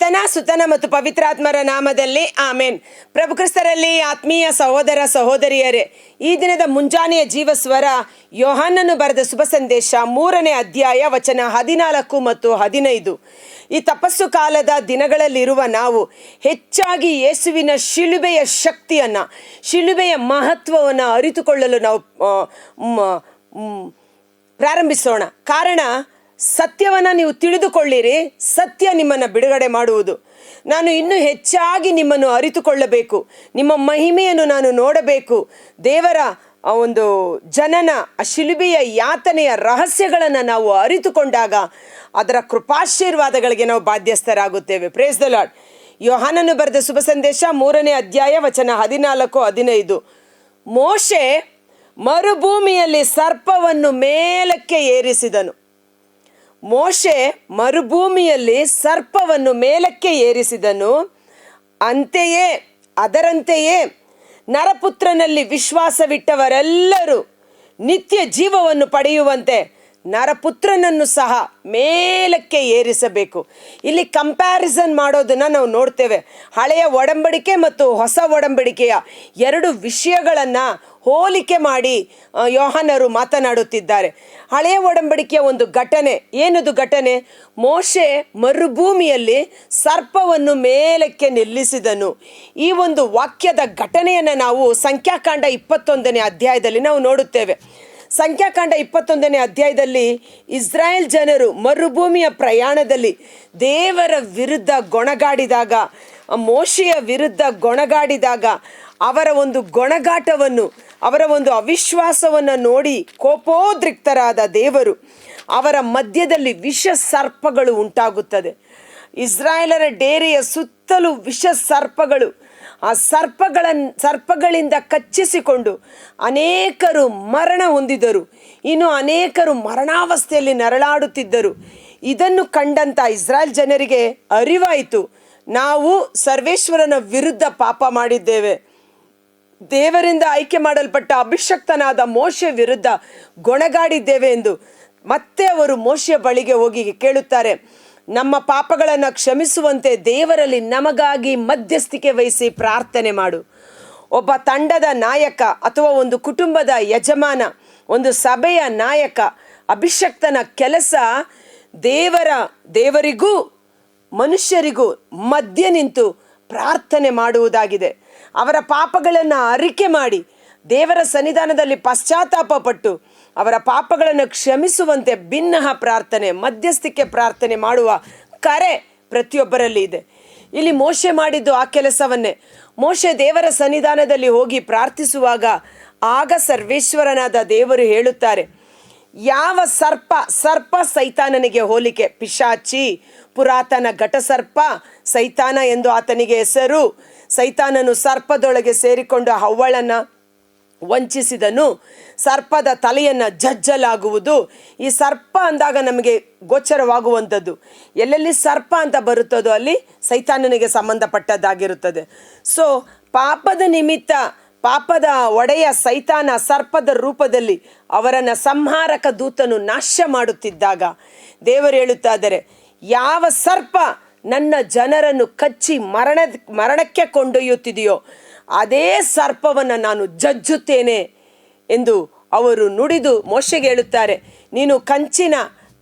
ಪಿತನ ಸುತನ ಮತ್ತು ಪವಿತ್ರಾತ್ಮರ ನಾಮದಲ್ಲಿ ಆಮೇನ್. ಪ್ರಭು ಕ್ರಿಸ್ತರಲ್ಲಿ ಆತ್ಮೀಯ ಸಹೋದರ ಸಹೋದರಿಯರೇ, ಈ ದಿನದ ಮುಂಜಾನೆಯ ಜೀವಸ್ವರ ಯೋಹಾನನ್ನು ಬರೆದ ಶುಭ ಸಂದೇಶ ಮೂರನೇ ಅಧ್ಯಾಯ ವಚನ ಹದಿನಾಲ್ಕು ಮತ್ತು ಹದಿನೈದು. ಈ ತಪಸ್ಸು ಕಾಲದ ದಿನಗಳಲ್ಲಿರುವ ನಾವು ಹೆಚ್ಚಾಗಿ ಯೇಸುವಿನ ಶಿಲುಬೆಯ ಶಕ್ತಿಯನ್ನು, ಶಿಲುಬೆಯ ಮಹತ್ವವನ್ನು ಅರಿತುಕೊಳ್ಳಲು ನಾವು ಪ್ರಾರಂಭಿಸೋಣ. ಕಾರಣ ಸತ್ಯವನ್ನು ನೀವು ತಿಳಿದುಕೊಳ್ಳಿರಿ, ಸತ್ಯ ನಿಮ್ಮನ್ನು ಬಿಡುಗಡೆ ಮಾಡುವುದು. ನಾನು ಇನ್ನೂ ಹೆಚ್ಚಾಗಿ ನಿಮ್ಮನ್ನು ಅರಿತುಕೊಳ್ಳಬೇಕು, ನಿಮ್ಮ ಮಹಿಮೆಯನ್ನು ನಾನು ನೋಡಬೇಕು. ದೇವರ ಆ ಒಂದು ಜನನ, ಆ ಶಿಲುಬೆಯ ಯಾತನೆಯ ರಹಸ್ಯಗಳನ್ನು ನಾವು ಅರಿತುಕೊಂಡಾಗ ಅದರ ಕೃಪಾಶೀರ್ವಾದಗಳಿಗೆ ನಾವು ಬಾಧ್ಯಸ್ಥರಾಗುತ್ತೇವೆ. ಪ್ರೇಸ್ ದ ಲಾಡ್ ಯೋಹಾನನು ಬರೆದ ಶುಭ ಸಂದೇಶ ಮೂರನೇ ಅಧ್ಯಾಯ ವಚನ ಹದಿನಾಲ್ಕು, ಹದಿನೈದು. ಮೋಶೆ ಮರುಭೂಮಿಯಲ್ಲಿ ಸರ್ಪವನ್ನು ಮೇಲಕ್ಕೆ ಏರಿಸಿದನು. ಮೋಶೆ ಮರುಭೂಮಿಯಲ್ಲಿ ಸರ್ಪವನ್ನು ಮೇಲಕ್ಕೆ ಏರಿಸಿದನು. ಅಂತೆಯೇ ಅದರಂತೆಯೇ ನರಪುತ್ರನಲ್ಲಿ ವಿಶ್ವಾಸವಿಟ್ಟವರೆಲ್ಲರೂ ನಿತ್ಯ ಜೀವವನ್ನು ಪಡೆಯುವಂತೆ ನರಪುತ್ರನನ್ನು ಸಹ ಮೇಲಕ್ಕೆ ಏರಿಸಬೇಕು. ಇಲ್ಲಿ ಕಂಪ್ಯಾರಿಸನ್ ಮಾಡೋದನ್ನು ನಾವು ನೋಡ್ತೇವೆ. ಹಳೆಯ ಒಡಂಬಡಿಕೆ ಮತ್ತು ಹೊಸ ಒಡಂಬಡಿಕೆಯ ಎರಡು ವಿಷಯಗಳನ್ನು ಹೋಲಿಕೆ ಮಾಡಿ ಯೋಹನರು ಮಾತನಾಡುತ್ತಿದ್ದಾರೆ. ಹಳೆಯ ಒಡಂಬಡಿಕೆಯ ಒಂದು ಘಟನೆ, ಏನದು ಘಟನೆ? ಮೋಶೆ ಮರುಭೂಮಿಯಲ್ಲಿ ಸರ್ಪವನ್ನು ಮೇಲಕ್ಕೆ ನಿಲ್ಲಿಸಿದನು. ಈ ಒಂದು ವಾಕ್ಯದ ಘಟನೆಯನ್ನು ನಾವು ಸಂಖ್ಯಾಕಾಂಡ ಇಪ್ಪತ್ತೊಂದನೇ ಅಧ್ಯಾಯದಲ್ಲಿ ನಾವು ನೋಡುತ್ತೇವೆ. ಸಂಖ್ಯಾಕಾಂಡ ಇಪ್ಪತ್ತೊಂದನೇ ಅಧ್ಯಾಯದಲ್ಲಿ ಇಸ್ರಾಯೇಲ್ ಜನರು ಮರುಭೂಮಿಯ ಪ್ರಯಾಣದಲ್ಲಿ ದೇವರ ವಿರುದ್ಧ ಗೊಣಗಾಡಿದಾಗ, ಮೋಶೆಯ ವಿರುದ್ಧ ಗೊಣಗಾಡಿದಾಗ ಅವರ ಒಂದು ಗೊಣಗಾಟವನ್ನು, ಅವರ ಒಂದು ಅವಿಶ್ವಾಸವನ್ನು ನೋಡಿ ಕೋಪೋದ್ರಿಕ್ತರಾದ ದೇವರು ಅವರ ಮಧ್ಯದಲ್ಲಿ ವಿಷ ಸರ್ಪಗಳು ಉಂಟಾಗುತ್ತದೆ. ಇಸ್ರಾಯೇಲರ ಡೇರೆಯ ಸುತ್ತಲೂ ವಿಷ ಸರ್ಪಗಳು ಆ ಸರ್ಪಗಳ ಸರ್ಪಗಳಿಂದ ಕಚ್ಚಿಸಿಕೊಂಡು ಅನೇಕರು ಮರಣ ಹೊಂದಿದರು. ಇನ್ನು ಅನೇಕರು ಮರಣಾವಸ್ಥೆಯಲ್ಲಿ ನರಳಾಡುತ್ತಿದ್ದರು. ಇದನ್ನು ಕಂಡಂತ ಇಸ್ರಾಯೇಲ್ ಜನರಿಗೆ ಅರಿವಾಯಿತು. ನಾವು ಸರ್ವೇಶ್ವರನ ವಿರುದ್ಧ ಪಾಪ ಮಾಡಿದ್ದೇವೆ. ದೇವರಿಂದ ಆಯ್ಕೆ ಮಾಡಲ್ಪಟ್ಟ ಅಭಿಷಕ್ತನಾದ ಮೋಶೆ ವಿರುದ್ಧ ಗೊಣಗಾಡಿದ್ದೇವೆ ಎಂದು ಮತ್ತೆ ಅವರು ಮೋಶೆಯ ಬಳಿಗೆ ಹೋಗಿ ಕೇಳುತ್ತಾರೆ. ನಮ್ಮ ಪಾಪಗಳನ್ನು ಕ್ಷಮಿಸುವಂತೆ ದೇವರಲ್ಲಿ ನಮಗಾಗಿ ಮಧ್ಯಸ್ಥಿಕೆ ವಹಿಸಿ ಪ್ರಾರ್ಥನೆ ಮಾಡು. ಒಬ್ಬ ತಂಡದ ನಾಯಕ ಅಥವಾ ಒಂದು ಕುಟುಂಬದ ಯಜಮಾನ, ಒಂದು ಸಭೆಯ ನಾಯಕ, ಅಭಿಷಕ್ತನ ಕೆಲಸ ದೇವರ, ದೇವರಿಗೂ, ಮನುಷ್ಯರಿಗೂ ಮಧ್ಯ ನಿಂತು ಪ್ರಾರ್ಥನೆ ಮಾಡುವುದಾಗಿದೆ. ಅವರ ಪಾಪಗಳನ್ನು ಅರಿಕೆ ಮಾಡಿ ದೇವರ ಸನ್ನಿಧಾನದಲ್ಲಿ ಪಶ್ಚಾತ್ತಾಪ ಪಟ್ಟು ಅವರ ಪಾಪಗಳನ್ನು ಕ್ಷಮಿಸುವಂತೆ ಭಿನ್ನಹ ಪ್ರಾರ್ಥನೆ, ಮಧ್ಯಸ್ಥಿಕೆ ಪ್ರಾರ್ಥನೆ ಮಾಡುವ ಕರೆ ಪ್ರತಿಯೊಬ್ಬರಲ್ಲಿ ಇದೆ. ಇಲ್ಲಿ ಮೋಶೆ ಮಾಡಿದ್ದು ಆ ಕೆಲಸವನ್ನೇ. ಮೋಶೆ ದೇವರ ಸನ್ನಿಧಾನದಲ್ಲಿ ಹೋಗಿ ಪ್ರಾರ್ಥಿಸುವಾಗ ಆಗ ಸರ್ವೇಶ್ವರನಾದ ದೇವರು ಹೇಳುತ್ತಾರೆ, ಯಾವ ಸರ್ಪ ಸರ್ಪ ಸೈತಾನನಿಗೆ ಹೋಲಿಕೆ? ಪಿಶಾಚಿ, ಪುರಾತನ ಘಟಸರ್ಪ, ಸೈತಾನ ಎಂದು ಆತನಿಗೆ ಹೆಸರು. ಸೈತಾನನು ಸರ್ಪದೊಳಗೆ ಸೇರಿಕೊಂಡು ಹವ್ವಳನ್ನು ವಂಚಿಸಿದನು. ಸರ್ಪದ ತಲೆಯನ್ನು ಜಜ್ಜಲಾಗುವುದು. ಈ ಸರ್ಪ ಅಂದಾಗ ನಮಗೆ ಗೋಚರವಾಗುವಂಥದ್ದು. ಎಲ್ಲೆಲ್ಲಿ ಸರ್ಪ ಅಂತ ಬರುತ್ತದೋ ಅಲ್ಲಿ ಸೈತಾನನಿಗೆ ಸಂಬಂಧಪಟ್ಟದ್ದಾಗಿರುತ್ತದೆ. ಸೊ ಪಾಪದ ನಿಮಿತ್ತ ಪಾಪದ ಒಡೆಯ ಸೈತಾನ ಸರ್ಪದ ರೂಪದಲ್ಲಿ ಅವರನ್ನು ಸಂಹಾರಕ ದೂತನು ನಾಶ ಮಾಡುತ್ತಿದ್ದಾಗ ದೇವರು ಹೇಳುತ್ತಾದರೆ ಯಾವ ಸರ್ಪ ನನ್ನ ಜನರನ್ನು ಕಚ್ಚಿ ಮರಣ ಮರಣಕ್ಕೆ ಕೊಂಡೊಯ್ಯುತ್ತಿದೆಯೋ, ಅದೇ ಸರ್ಪವನ್ನು ನಾನು ಜಜ್ಜುತ್ತೇನೆ. ಎಂದು ಅವರು ನುಡಿದು ಮೋಶೆಗೆ ಹೇಳುತ್ತಾರೆ, ನೀನು ಕಂಚಿನ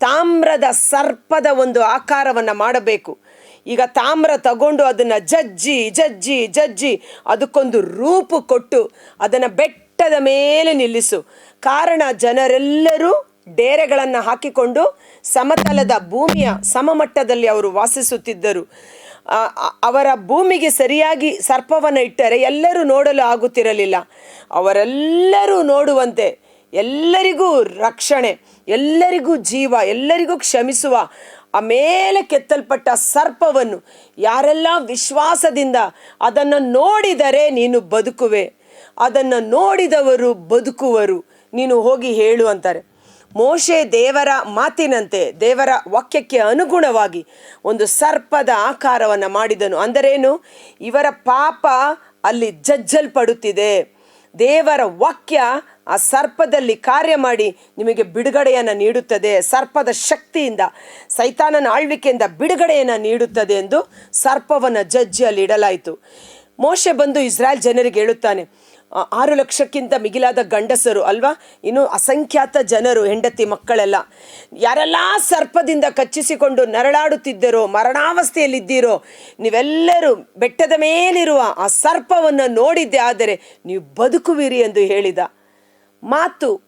ತಾಮ್ರದ ಸರ್ಪದ ಒಂದು ಆಕಾರವನ್ನು ಮಾಡಬೇಕು. ಈಗ ತಾಮ್ರ ತಗೊಂಡು ಅದನ್ನು ಜಜ್ಜಿ ಜಜ್ಜಿ ಜಜ್ಜಿ, ಅದಕ್ಕೊಂದು ರೂಪು ಕೊಟ್ಟು ಅದನ್ನು ಬೆಟ್ಟದ ಮೇಲೆ ನಿಲ್ಲಿಸು. ಕಾರಣ ಜನರೆಲ್ಲರೂ ಡೇರೆಗಳನ್ನು ಹಾಕಿಕೊಂಡು ಸಮತಲದ ಭೂಮಿಯ ಸಮಮಟ್ಟದಲ್ಲಿ ಅವರು ವಾಸಿಸುತ್ತಿದ್ದರು. ಅವರ ಭೂಮಿಗೆ ಸರಿಯಾಗಿ ಸರ್ಪವನ್ನು ಇಟ್ಟರೆ ಎಲ್ಲರೂ ನೋಡಲು ಆಗುತ್ತಿರಲಿಲ್ಲ. ಅವರೆಲ್ಲರೂ ನೋಡುವಂತೆ ಎಲ್ಲರಿಗೂ ರಕ್ಷಣೆ, ಎಲ್ಲರಿಗೂ ಜೀವ, ಎಲ್ಲರಿಗೂ ಕ್ಷಮಿಸುವ ಆ ಮೇಲೆ ಕೆತ್ತಲ್ಪಟ್ಟ ಸರ್ಪವನ್ನು ಯಾರೆಲ್ಲ ವಿಶ್ವಾಸದಿಂದ ಅದನ್ನು ನೋಡಿದರೆ ನೀನು ಬದುಕುವೆ. ಅದನ್ನು ನೋಡಿದವರು ಬದುಕುವರು. ನೀನು ಹೋಗಿ ಹೇಳು ಅಂತಾರೆ. ಮೋಶೆ ದೇವರ ಮಾತಿನಂತೆ, ದೇವರ ವಾಕ್ಯಕ್ಕೆ ಅನುಗುಣವಾಗಿ ಒಂದು ಸರ್ಪದ ಆಕಾರವನ್ನು ಮಾಡಿದನು. ಅಂದರೇನು? ಇವರ ಪಾಪ ಅಲ್ಲಿ ಜಜ್ಜಲ್ಪಡುತ್ತಿದೆ. ದೇವರ ವಾಕ್ಯ ಆ ಸರ್ಪದಲ್ಲಿ ಕಾರ್ಯ ಮಾಡಿ ನಿಮಗೆ ಬಿಡುಗಡೆಯನ್ನು ನೀಡುತ್ತದೆ. ಸರ್ಪದ ಶಕ್ತಿಯಿಂದ, ಸೈತಾನನ ಆಳ್ವಿಕೆಯಿಂದ ಬಿಡುಗಡೆಯನ್ನು ನೀಡುತ್ತದೆ ಎಂದು ಸರ್ಪವನ್ನು ಜಜ್ಜಿಯಲ್ಲಿ ಇಡಲಾಯಿತು. ಮೋಶೆ ಬಂದು ಇಸ್ರಾಯೇಲ್ ಜನರಿಗೆ ಹೇಳುತ್ತಾನೆ ಆರು ಲಕ್ಷಕ್ಕಿಂತ ಮಿಗಿಲಾದ ಗಂಡಸರು ಅಲ್ವಾ? ಇನ್ನು ಅಸಂಖ್ಯಾತ ಜನರು, ಹೆಂಡತಿ ಮಕ್ಕಳೆಲ್ಲ. ಯಾರೆಲ್ಲ ಸರ್ಪದಿಂದ ಕಚ್ಚಿಸಿಕೊಂಡು ನರಳಾಡುತ್ತಿದ್ದರೋ, ಮರಣಾವಸ್ಥೆಯಲ್ಲಿದ್ದೀರೋ, ನೀವೆಲ್ಲರೂ ಬೆಟ್ಟದ ಮೇಲಿರುವ ಆ ಸರ್ಪವನ್ನು ನೋಡಿದ್ದೆ ಆದರೆ ನೀವು ಬದುಕುವಿರಿ ಎಂದು ಹೇಳಿದ. ಮಾತು,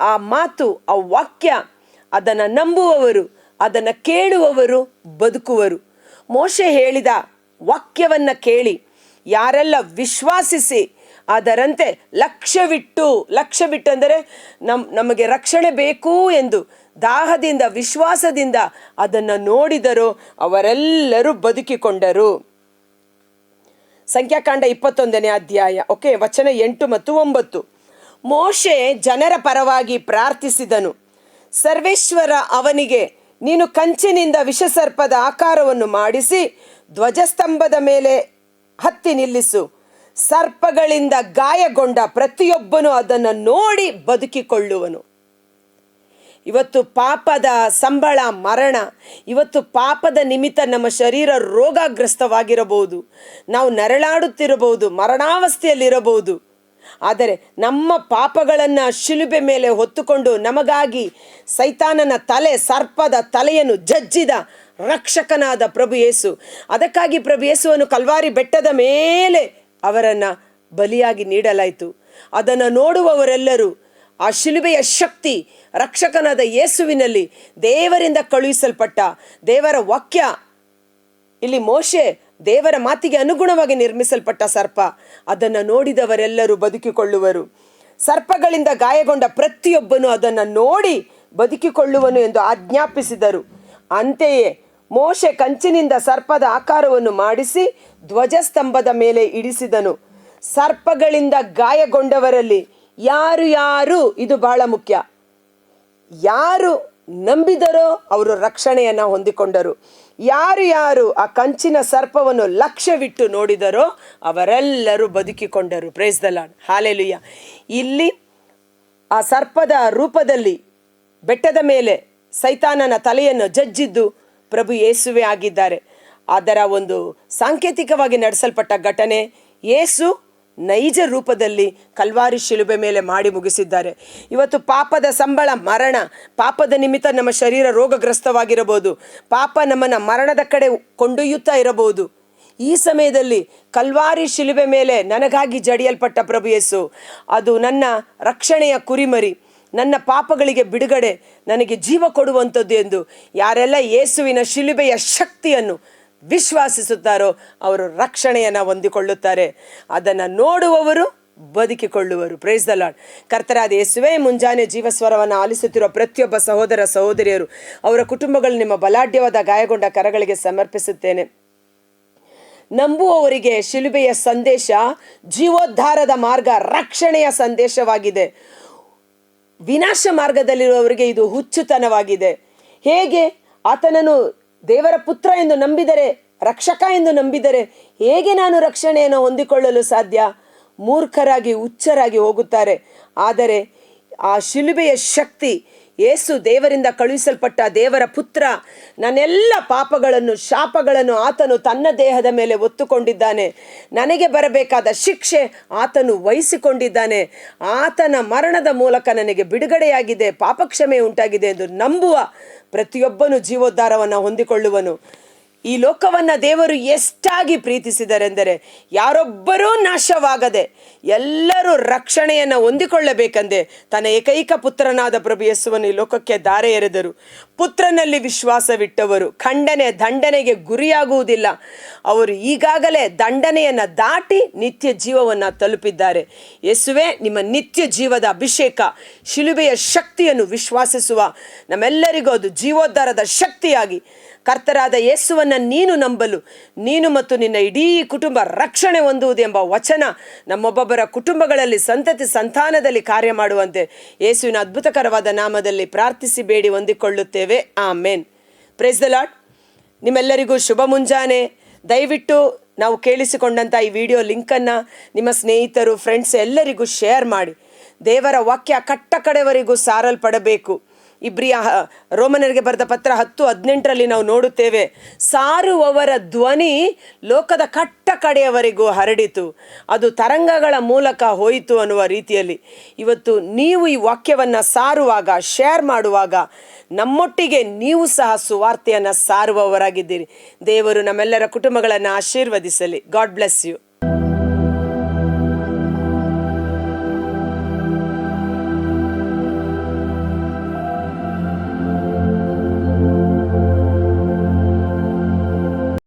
ಆ ಮಾತು, ಆ ವಾಕ್ಯ ಅದನ್ನು ನಂಬುವವರು, ಅದನ್ನು ಕೇಳುವವರು ಬದುಕುವರು. ಮೋಶೆ ಹೇಳಿದ ವಾಕ್ಯವನ್ನು ಕೇಳಿ, ಯಾರೆಲ್ಲ ವಿಶ್ವಾಸಿಸಿ ಅದರಂತೆ ಲಕ್ಷ್ಯವಿಟ್ಟು ಲಕ್ಷ್ಯವಿಟ್ಟು ಅಂದರೆ ನಮ್, ನಮಗೆ ರಕ್ಷಣೆ ಬೇಕು ಎಂದು ದಾಹದಿಂದ, ವಿಶ್ವಾಸದಿಂದ ಅದನ್ನು ನೋಡಿದರು ಅವರೆಲ್ಲರೂ ಬದುಕಿಕೊಂಡರು. ಸಂಖ್ಯಾಕಾಂಡ ಇಪ್ಪತ್ತೊಂದನೇ ಅಧ್ಯಾಯ, ಓಕೆ, ವಚನ ಎಂಟು ಮತ್ತು ಒಂಬತ್ತು. ಮೋಶೆ ಜನರ ಪರವಾಗಿ ಪ್ರಾರ್ಥಿಸಿದನು. ಸರ್ವೇಶ್ವರ ಅವನಿಗೆ, ನೀನು ಕಂಚಿನಿಂದ ವಿಷಸರ್ಪದ ಆಕಾರವನ್ನು ಮಾಡಿಸಿ, ಧ್ವಜಸ್ತಂಭದ ಮೇಲೆ ಹತ್ತಿ ನಿಲ್ಲಿಸು. ಸರ್ಪಗಳಿಂದ ಗಾಯಗೊಂಡ ಪ್ರತಿಯೊಬ್ಬನು ಅದನ್ನು ನೋಡಿ ಬದುಕಿಕೊಳ್ಳುವನು. ಇವತ್ತು ಪಾಪದ ಸಂಬಳ, ಮರಣ, ಇವತ್ತು ಪಾಪದ ನಿಮಿತ್ತ ನಮ್ಮ ಶರೀರ ರೋಗಗ್ರಸ್ತವಾಗಿರಬಹುದು. ನಾವು ನರಳಾಡುತ್ತಿರಬಹುದು, ಮರಣಾವಸ್ಥೆಯಲ್ಲಿರಬಹುದು. ಆದರೆ ನಮ್ಮ ಪಾಪಗಳನ್ನು ಶಿಲುಬೆ ಮೇಲೆ ಹೊತ್ತುಕೊಂಡು ನಮಗಾಗಿ ಸೈತಾನನ ತಲೆ, ಸರ್ಪದ ತಲೆಯನ್ನು ಜಜ್ಜಿದ ರಕ್ಷಕನಾದ ಪ್ರಭು ಯೇಸು. ಅದಕ್ಕಾಗಿ ಪ್ರಭು ಯೇಸುವನ್ನು ಕಲ್ವಾರಿ ಬೆಟ್ಟದ ಮೇಲೆ ಅವರನ್ನು ಬಲಿಯಾಗಿ ನೀಡಲಾಯಿತು. ಅದನ್ನು ನೋಡುವವರೆಲ್ಲರೂ ಆ ಶಿಲುಬೆಯ ಶಕ್ತಿ ರಕ್ಷಕನಾದ ಯೇಸುವಿನಲ್ಲಿ ದೇವರಿಂದ ಕಳುಹಿಸಲ್ಪಟ್ಟ ದೇವರ ವಾಕ್ಯ. ಇಲ್ಲಿ ಮೋಶೆ ದೇವರ ಮಾತಿಗೆ ಅನುಗುಣವಾಗಿ ನಿರ್ಮಿಸಲ್ಪಟ್ಟ ಸರ್ಪ. ಅದನ್ನು ನೋಡಿದವರೆಲ್ಲರೂ ಬದುಕಿಕೊಳ್ಳುವರು. ಸರ್ಪಗಳಿಂದ ಗಾಯಗೊಂಡ ಪ್ರತಿಯೊಬ್ಬನು ಅದನ್ನು ನೋಡಿ ಬದುಕಿಕೊಳ್ಳುವನು ಎಂದು ಆಜ್ಞಾಪಿಸಿದರು. ಅಂತೆಯೇ ಮೋಶೆ ಕಂಚಿನಿಂದ ಸರ್ಪದ ಆಕಾರವನ್ನು ಮಾಡಿಸಿ ಧ್ವಜಸ್ತಂಭದ ಮೇಲೆ ಇಡಿಸಿದನು. ಸರ್ಪಗಳಿಂದ ಗಾಯಗೊಂಡವರಲ್ಲಿ ಯಾರು ಯಾರು? ಇದು ಬಹಳ ಮುಖ್ಯ. ಯಾರು ನಂಬಿದರೋ ಅವರು ರಕ್ಷಣೆಯನ್ನು ಹೊಂದಿಕೊಂಡರು. ಯಾರು ಯಾರು ಆ ಕಂಚಿನ ಸರ್ಪವನ್ನು ಲಕ್ಷ್ಯವಿಟ್ಟು ನೋಡಿದರೋ ಅವರೆಲ್ಲರೂ ಬದುಕಿಕೊಂಡರು. ಪ್ರೇಸ್ ದ ಲಾಡ್ ಹಾಲೆಲುಯ್ಯ ಇಲ್ಲಿ ಆ ಸರ್ಪದ ರೂಪದಲ್ಲಿ ಬೆಟ್ಟದ ಮೇಲೆ ಸೈತಾನನ ತಲೆಯನ್ನು ಜಜ್ಜಿದ್ದು ಪ್ರಭು ಯೇಸುವೆ ಆಗಿದ್ದಾರೆ. ಅದರ ಒಂದು ಸಾಂಕೇತಿಕವಾಗಿ ನಡೆಸಲ್ಪಟ್ಟ ಘಟನೆ ಏಸು ನೈಜ ರೂಪದಲ್ಲಿ ಕಲ್ವಾರಿ ಶಿಲುಬೆ ಮೇಲೆ ಮಾಡಿ ಮುಗಿಸಿದ್ದಾರೆ. ಇವತ್ತು ಪಾಪದ ಸಂಬಳ, ಮರಣ, ಪಾಪದ ನಿಮಿತ್ತ ನಮ್ಮ ಶರೀರ ರೋಗಗ್ರಸ್ತವಾಗಿರಬಹುದು. ಪಾಪ ನಮ್ಮನ್ನು ಮರಣದ ಕಡೆ ಕೊಂಡೊಯ್ಯುತ್ತಾ ಇರಬಹುದು. ಈ ಸಮಯದಲ್ಲಿ ಕಲ್ವಾರಿ ಶಿಲುಬೆ ಮೇಲೆ ನನಗಾಗಿ ಜಡಿಯಲ್ಪಟ್ಟ ಪ್ರಭು ಯೇಸು ಅದು ನನ್ನ ರಕ್ಷಣೆಯ ಕುರಿಮರಿ, ನನ್ನ ಪಾಪಗಳಿಗೆ ಬಿಡುಗಡೆ, ನನಗೆ ಜೀವ ಕೊಡುವಂಥದ್ದು ಎಂದು. ಯಾರೆಲ್ಲ ಯೇಸುವಿನ ಶಿಲುಬೆಯ ಶಕ್ತಿಯನ್ನು ವಿಶ್ವಾಸಿಸುತ್ತಾರೋ ಅವರು ರಕ್ಷಣೆಯನ್ನು ಹೊಂದಿಕೊಳ್ಳುತ್ತಾರೆ. ಅದನ್ನು ನೋಡುವವರು ಬದುಕಿಕೊಳ್ಳುವರು. ಪ್ರೇಸ್ ದ ಲಾರ್ಡ್ ಕರ್ತರಾದ ಯೇಸುವೆ, ಮುಂಜಾನೆ ಜೀವಸ್ವರವನ್ನು ಆಲಿಸುತ್ತಿರುವ ಪ್ರತಿಯೊಬ್ಬ ಸಹೋದರ ಸಹೋದರಿಯರು, ಅವರ ಕುಟುಂಬಗಳು ನಿಮ್ಮ ಬಲಾಢ್ಯವಾದ ಗಾಯಗೊಂಡ ಕರಗಳಿಗೆ ಸಮರ್ಪಿಸುತ್ತೇನೆ. ನಂಬುವವರಿಗೆ ಶಿಲುಬೆಯ ಸಂದೇಶ, ಜೀವೋದ್ಧಾರದ ಮಾರ್ಗ, ರಕ್ಷಣೆಯ ಸಂದೇಶವಾಗಿದೆ. ವಿನಾಶ ಮಾರ್ಗದಲ್ಲಿರುವವರಿಗೆ ಇದು ಹುಚ್ಚುತನವಾಗಿದೆ. ಹೇಗೆ? ಆತನನ್ನು ದೇವರ ಪುತ್ರ ಎಂದು ನಂಬಿದರೆ, ರಕ್ಷಕ ಎಂದು ನಂಬಿದರೆ ಹೇಗೆ ನಾನು ರಕ್ಷಣೆಯನ್ನು ಹೊಂದಿಕೊಳ್ಳಲು ಸಾಧ್ಯ? ಮೂರ್ಖರಾಗಿ, ಹುಚ್ಚರಾಗಿ ಹೋಗುತ್ತಾರೆ. ಆದರೆ ಆ ಶಿಲುಬೆಯ ಶಕ್ತಿ ಯೇಸು ದೇವರಿಂದ ಕಳುಹಿಸಲ್ಪಟ್ಟ ದೇವರ ಪುತ್ರ, ನನ್ನೆಲ್ಲ ಪಾಪಗಳನ್ನು, ಶಾಪಗಳನ್ನು ಆತನು ತನ್ನ ದೇಹದ ಮೇಲೆ ಒತ್ತುಕೊಂಡಿದ್ದಾನೆ ನನಗೆ ಬರಬೇಕಾದ ಶಿಕ್ಷೆ ಆತನು ವಹಿಸಿಕೊಂಡಿದ್ದಾನೆ. ಆತನ ಮರಣದ ಮೂಲಕ ನನಗೆ ಬಿಡುಗಡೆಯಾಗಿದೆ, ಪಾಪಕ್ಷಮೆ ಉಂಟಾಗಿದೆ ಎಂದು ನಂಬುವ ಪ್ರತಿಯೊಬ್ಬನು ಜೀವೋದ್ಧಾರವನ್ನು ಹೊಂದಿಕೊಳ್ಳುವನು. ಈ ಲೋಕವನ್ನು ದೇವರು ಎಷ್ಟಾಗಿ ಪ್ರೀತಿಸಿದರೆಂದರೆ ಯಾರೊಬ್ಬರೂ ನಾಶವಾಗದೆ ಎಲ್ಲರೂ ರಕ್ಷಣೆಯನ್ನು ಹೊಂದಿಕೊಳ್ಳಬೇಕೆಂದೇ ತನ್ನ ಏಕೈಕ ಪುತ್ರನಾದ ಪ್ರಭು ಯಸ್ಸುವನ್ನು ಈ ಲೋಕಕ್ಕೆ ದಾರೆ ಎರೆದರು. ಪುತ್ರನಲ್ಲಿ ವಿಶ್ವಾಸವಿಟ್ಟವರು ಖಂಡನೆ ದಂಡನೆಗೆ ಗುರಿಯಾಗುವುದಿಲ್ಲ. ಅವರು ಈಗಾಗಲೇ ದಂಡನೆಯನ್ನು ದಾಟಿ ನಿತ್ಯ ಜೀವವನ್ನು ತಲುಪಿದ್ದಾರೆ. ಯೇಸುವೆ, ನಿಮ್ಮ ನಿತ್ಯ ಜೀವದ ಅಭಿಷೇಕ, ಶಿಲುಬೆಯ ಶಕ್ತಿಯನ್ನು ವಿಶ್ವಾಸಿಸುವ ನಮ್ಮೆಲ್ಲರಿಗೂ ಅದು ಜೀವೋದ್ಧಾರದ ಶಕ್ತಿಯಾಗಿ ಕರ್ತರಾದ ಯೇಸುವನ್ನು ನೀನು ನಂಬಲು, ನೀನು ಮತ್ತು ನಿನ್ನ ಇಡೀ ಕುಟುಂಬ ರಕ್ಷಣೆ ಹೊಂದುವುದು ಎಂಬ ವಚನ ನಮ್ಮೊಬ್ಬೊಬ್ಬರ ಕುಟುಂಬಗಳಲ್ಲಿ ಸಂತತಿ ಸಂತಾನದಲ್ಲಿ ಕಾರ್ಯ ಮಾಡುವಂತೆ ಯೇಸುವಿನ ಅದ್ಭುತಕರವಾದ ನಾಮದಲ್ಲಿ ಪ್ರಾರ್ಥಿಸಿ ಬೇಡಿ ಹೊಂದಿಕೊಳ್ಳುತ್ತೇವೆ. ಆ ಮೇನ್ ಪ್ರೇಸ್ ದ ಲಾಟ್ ನಿಮ್ಮೆಲ್ಲರಿಗೂ ಶುಭ ಮುಂಜಾನೆ. ದಯವಿಟ್ಟು ನಾವು ಕೇಳಿಸಿಕೊಂಡಂಥ ಈ ವಿಡಿಯೋ ಲಿಂಕನ್ನು ನಿಮ್ಮ ಸ್ನೇಹಿತರು ಫ್ರೆಂಡ್ಸ್ ಎಲ್ಲರಿಗೂ ಶೇರ್ ಮಾಡಿ. ದೇವರ ವಾಕ್ಯ ಕಟ್ಟ ಕಡೆವರೆಗೂ ಸಾರಲ್ಪಡಬೇಕು. ಇಬ್ರಿಯ ರೋಮನರಿಗೆ ಬರೆದ ಪತ್ರ ಹತ್ತು ಹದಿನೆಂಟರಲ್ಲಿ ನಾವು ನೋಡುತ್ತೇವೆ. ಸಾರುವವರ ಧ್ವನಿ ಲೋಕದ ಕಟ್ಟ ಕಡೆಯವರೆಗೂ ಹರಡಿತು. ಅದು ತರಂಗಗಳ ಮೂಲಕ ಹೋಯಿತು ಅನ್ನುವ ರೀತಿಯಲ್ಲಿ. ಇವತ್ತು ನೀವು ಈ ವಾಕ್ಯವನ್ನು ಸಾರುವಾಗ ಶೇರ್ ಮಾಡುವಾಗ ನಮ್ಮೊಟ್ಟಿಗೆ ನೀವು ಸಹ ಸುವಾರ್ತೆಯನ್ನು ಸಾರುವವರಾಗಿದ್ದೀರಿ. ದೇವರು ನಮ್ಮೆಲ್ಲರ ಕುಟುಂಬಗಳನ್ನು ಆಶೀರ್ವದಿಸಲಿ. God bless you